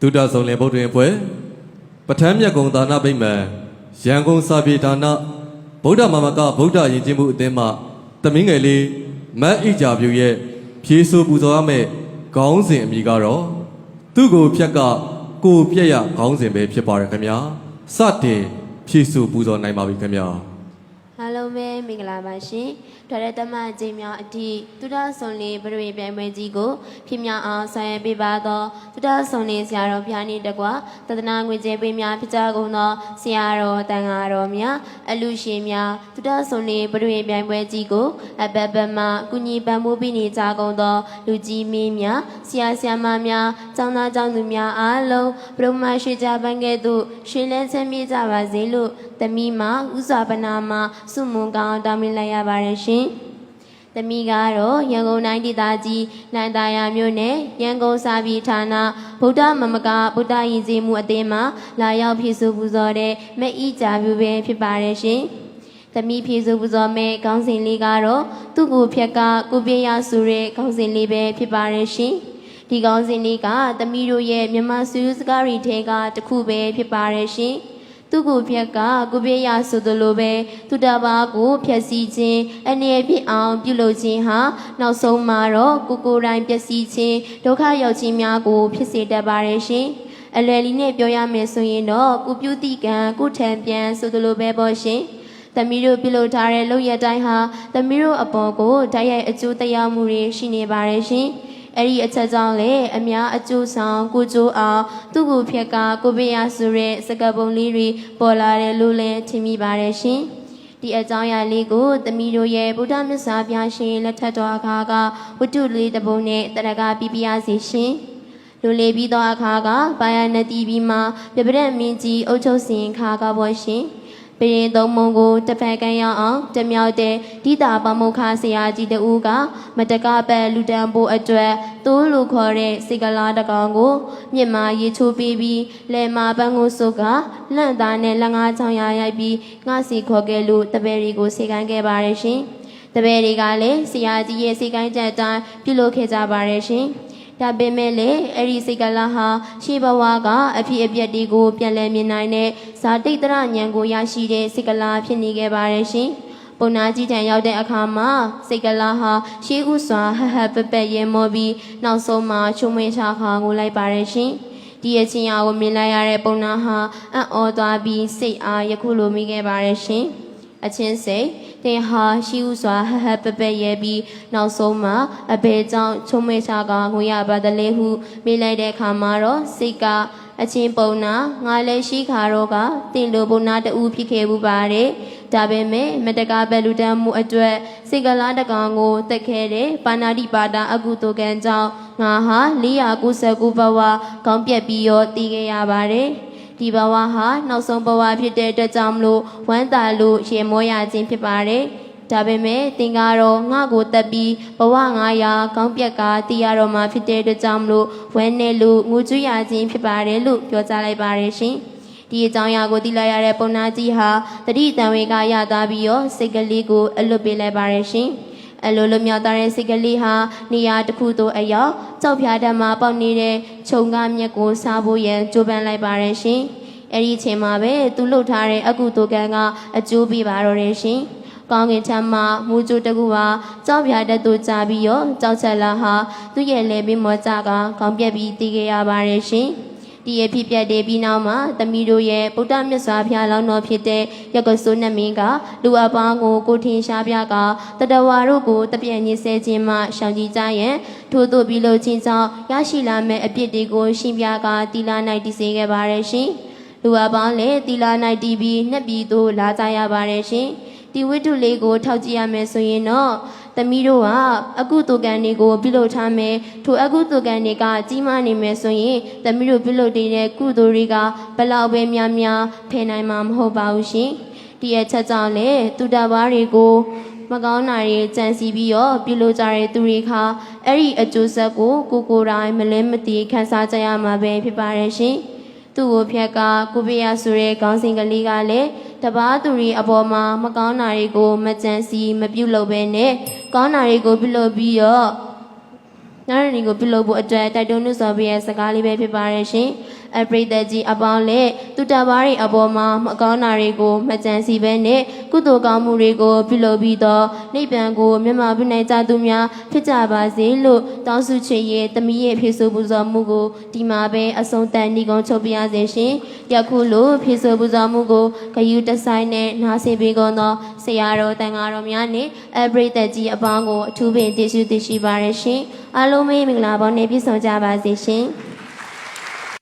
ဒုတဆုံးလင်ဗုဒ္ဓရင်ဖွဲ့ပဋ္ဌာန်းမြတ်ကုံသာနာပိမ့်မံရန်ကုန်စာပြေဒါနဗုဒ္ဓမာမကဗုဒ္ဓယဉ်ကျေးမှုအသင်းမှတမင်းငယ်လေးမတ်ဣကြပြူရဲ့ဖြေဆိုပူဇော်ရမယ့်ခေါင်းစဉ်အမည်ကတော့သူ့ကိုဖြက်ကကိုပြက်ရခေါင်းစဉ်ပဲဖြစ်ပါရခင်ဗျာစတင်ဖြေဆိုပူဇော်နိုင်ပါပြီခင်ဗျာအား လုံးပဲမင်္ဂလာပါရှင်။ထွက်တဲ့တမအချိန်များအထိသုဒ္ဓဆုံလေးပရိဝေပြိုင်ပွဲကြီးကိုဖြစ်မြောက်အောင်ဆောင်ရွက်ပေးပါသောသုဒ္ဓဆုံလေးဆရာတော်ဘုရားနှင့်တကွာတသနာငွေကြေးပေးများဖြစ်ကြကုန်သောဆရာတော်တန်ဃာတော်များအလူရှင်များသုဒ္ဓဆုံလေးပရိဝေပြိုင်ပွဲကြီးကိုအဘဘမကုညီပံမိုးပေးနေကြကုန်သော လူကြီးမင်းများဆရာဆရာမများကျောင်းသားကျောင်းသူများအားလုံးပရမရွှေကြပန်းကဲ့သို့ရွှေလဲချမ်းမြေ့ကြပါစေလို့ တမီးမှာဥစွာပနာမှာစုမုံကောင်းတောင်းပန်လိုက်ရပါတယ်ရှင်။တမီးကတော့ရန်ကုန်တိုင်းဒေသကြီးလန်တာယာမြို့နယ်ရန်ကုန်စာပြည်ဌာနဗုဒ္ဓမမကဗုဒ္ဓရည်စည်မှုအသင်းမှာလာရောက်ဖြစ်ဆိုပူဇော်တဲ့မအီကြပြူပဲဖြစ်ပါတယ်ရှင်။သမီးဖြေစုပူဇော်မဲ့ခေါင်းစဉ်လေးကတော့သူ့ကိုဖြက်ကကိုပြရဆိုတဲ့ခေါင်းစဉ်လေးပဲဖြစ်ပါတယ်ရှင်။ဒီခေါင်းစဉ်လေးကသမီးတို့ရဲ့မြန်မာစူးစကားတွေထဲကတစ်ခုပဲဖြစ်ပါတယ်ရှင်။ သူ့ကိုဖြက်ကကိုပြရဆိုသလိုပဲသူတပါးကိုဖြက်စီးခြင်းအနေဖြစ်အောင်ပြုလုပ်ခြင်းဟာနောက်ဆုံးမှာတော့ကိုကိုယ်တိုင်ပျက်စီးခြင်းဒုက္ခရောက်ခြင်းများကိုဖြစ်စေတတ်ပါတယ်ရှင်။အလွယ်လေးနဲ့ပြောရမယ်ဆိုရင်တော့ကုပြုတိကံကုထံပြန်ဆိုသလိုပဲပေါ့ရှင်။သမီးတို့ပြုလုပ်ထားတဲ့လုပ်ရတိုင်းဟာသမီးတို့အပေါ်ကိုဓာတ်ရိုက်အကျိုးတရားမှုတွေရှိနေပါတယ်ရှင်။ အဲ့ဒီအချက်ကြောင့်လေအများအကျိုးဆောင်ကိုကျိုးအောင်သူ့ကိုဖြက်ကကိုပေးရဆိုတဲ့စကားပုံလေးတွေပေါ်လာတယ်လို့လည်းထင်မိပါတယ်ရှင်။ဒီအကြောင်းအရာလေးကိုသမီးတို့ရဲ့ဗုဒ္ဓမြတ်စွာဘုရားရှင်လက်ထက်တော်အခါကဝတ္ထုလေးတစ်ပုဒ်နဲ့တရကပြပြရစီရှင်။လူလေးပြီးသောအခါကဘာယာနတိပြီးမှပြပရက်မင်းကြီးအုတ်ချုပ်စင်ခါကပေါ်ရှင်။ ပရင်သုံးမုံကိုတစ်ဖက်ကန်ရအောင်တမြောက်တဲ့ဒိတာပမုခဆရာကြီးတဦးကမတကပတ်လူတန်ဖို့အတွက်သိုးလူခေါ်တဲ့စေကလာတကောင်ကိုမြစ်မာရေချိုးပေးပြီးလယ်မာပန်းကိုစုပ်ကလန့်သားနဲ့လက်ငါးချောင်းရရိုက်ပြီးငှစီခေါ်ခဲ့လို့တပည့်တွေကိုစေကန်ခဲ့ပါတယ်ရှင်တပည့်တွေကလည်းဆရာကြီးရဲ့စေကိုင်းချက်တိုင်းပြုလုပ်ခဲ့ကြပါတယ်ရှင် ဒါပေမဲ့လေအဲ့ဒီစိတ်ကလာဟာရှေးဘဝကအဖြစ်အပျက်တွေကိုပြန်လည်မြင်နိုင်တဲ့ဇာတိတ်တရဉာဏ်ကိုရရှိတဲ့စိတ်ကလာဖြစ်နေခဲ့ပါတယ်ရှင်။ပုံနာကြီးထံရောက်တဲ့အခါမှာစိတ်ကလာဟာရှေးဥစွာဟဟပပရဲမောပြီးနောက်ဆုံးမှာချုံမွေးချခါကိုလိုက်ပါတယ်ရှင်။ဒီအချင်းအားကိုမြင်လိုက်ရတဲ့ပုံနာဟာအံ့ဩသွားပြီးစိတ်အားယခုလိုမိခဲ့ပါတယ်ရှင်။အချင်းစိတ် တင်ဟာရှိဥစွာဟဟပပရဲပြီးနောက်ဆုံးမှာအဘေကြောင့်ချုံမေချာကငွေရပါတလေဟုမိလိုက်တဲ့အခါမှာတော့စိတ်ကအချင်းပုံနာငါလည်းရှိခါတော့ကတင်လိုပုံနာတူဖြစ်ခဲ့ဘူးပါတယ်ဒါပေမဲ့မတကာဘလူတန်မှုအတွက်စိတ်ကလားတကောင်ကိုတက်ခဲ့တဲ့ပါဏာတိပါဒအကုသိုလ်ကံကြောင့်ငါဟာ499ဘဝကောင်းပြက်ပြီးရောတည်ခဲ့ရပါတယ် ဒီဘဝဟာနောက်ဆုံးဘဝဖြစ်တဲ့အတွက်ကြောင့်မလို့ဝမ်းသာလို့ရေမောရခြင်းဖြစ်ပါတယ်။ဒါပေမဲ့သင်ကတော့ငါ့ကိုတက်ပြီးဘဝ900ကောင်းပြက်ကတည်ရတော့မှဖြစ်တဲ့အတွက်ကြောင့်မလို့ဝမ်းနဲ့လို့ငိုကြွရခြင်းဖြစ်ပါတယ်လို့ပြောကြားလိုက်ပါတယ်ရှင်။ဒီအကြောင်းအရာကိုသိလိုက်ရတဲ့ပုံနာကြီးဟာတတိတံဝေကရသားပြီးတော့စိတ်ကလေးကိုအလွတ်ပေးလိုက်ပါတယ်ရှင်။ အလိုလိုမြောက်သားတဲ့စိတ်ကလေးဟာနေရာတစ်ခုသို့အရောက်ကြောက်ဖြားတတ်မှာပေါက်နေတဲ့ခြုံကားမြက်ကိုစားဖို့ရန်ကြိုးပမ်းလိုက်ပါတယ်ရှင်။အဲ့ဒီအချိန်မှာပဲသူလှုပ်ထားတဲ့အကုသိုလ်ကံကအကျိုးပေးပါတော့တယ်ရှင်။ကောင်းကင်ချမ်းမှာမူကျိုတကူဟာကြောက်ဖြားတတ်သူကြပြီးရောကြောက်ချက်လာဟာသူ့ရဲ့လေပြီးမောကြကခေါင်းပြက်ပြီးတည်ခဲ့ရပါတယ်ရှင်။ ဒီအဖြစ်ပြက်တဲ့ပြီးနောက်မှာသမီးတို့ရဲ့ဗုဒ္ဓမြတ်စွာဘုရားလောင်းတော်ဖြစ်တဲ့ရက္ကစိုးနတ်မင်းကလူအပေါင်းကိုကိုထင်ရှားပြကတတဝါတို့ကိုတပြည့်ညစ်ဆဲခြင်းမှရှောင်ကြည်ကြရန်ထို့သို့ပြီးလို့ချင်းကြောင့်ရရှိလာမယ့်အပြစ်တွေကိုရှင်းပြကတီလာ၌တည်စေခဲ့ပါတယ်ရှင်။လူအပေါင်းလည်းတီလာ၌တည်ပြီးနှစ်ပြည်သို့လာကြရပါတယ်ရှင်။ဒီဝိတ္ထုလေးကိုထောက်ကြည့်ရမယ်ဆိုရင်တော့ သမီးတို့ကအကုသိုလ်ကံတွေကိုပြုလုပ်ထားမယ်ထိုအကုသိုလ်ကံတွေကကြီးမားနေမယ်ဆိုရင်သမီးတို့ပြုလုပ်တဲ့ကုသိုလ်တွေကဘလောက်ပဲများများဖယ်နိုင်မှာမဟုတ်ပါဘူးရှင်ဒီအချက်ကြောင့်လေသူတဘာတွေကိုမကောင်းတာတွေကြံစီပြီးတော့ပြုလုပ်ကြတဲ့သူတွေခါအဲ့ဒီအကျိုးဆက်ကိုကိုကိုယ်တိုင်မလဲမသိခံစားကြရမှာပဲဖြစ်ပါတယ်ရှင်သူ့ကိုဖြက်ကကိုပြရဆိုတဲ့ခေါင်းစဉ်ကလေးကလည်း တပားသူတွေအပေါ်မှာမကောင်းတာတွေကိုမကြံစီမပြုတ်လို့ပဲနဲ့ကောင်းတာတွေကိုပြုလုပ်ပြီးတော့နားရည်ကိုပြုလုပ်ဖို့အတွက်တိုက်တွန်းလို့ဆိုပြရဲ့စကားလေးပဲဖြစ်ပါရဲ့ရှင် အပရိသတ်ကြီးအပေါင်းလည်းသူတဘာတွေအပေါ်မှာမကောင်းတာတွေကိုမကြံစီဘဲနဲ့ကုသိုလ်ကောင်းမှုတွေကိုပြုလုပ်ပြီးတော့နိဗ္ဗာန်ကိုမျက်မှောက်ပြုနိုင်ကြသူများဖြစ်ကြပါစေလို့တောင်းဆုချင်ရဲ့တမီးရဲ့ဖြစ်ဆိုပူဇော်မှုကိုဒီမှာပဲအဆုံးသတ်ညီကုန်းချုပ်ပြရစေရှင်ယခုလိုဖြစ်ဆိုပူဇော်မှုကိုဂယုတဆိုင်နဲ့နားဆင်ပေးကုန်သောဆရာတော်တန်ဃာတော်များနဲ့အပရိသတ်ကြီးအပေါင်းကိုအထူးပင်တည်ရှိတည်ရှိပါရရှင်အားလုံးပဲမင်္ဂလာပေါင်းနဲ့ပြည့်စုံကြပါစေရှင်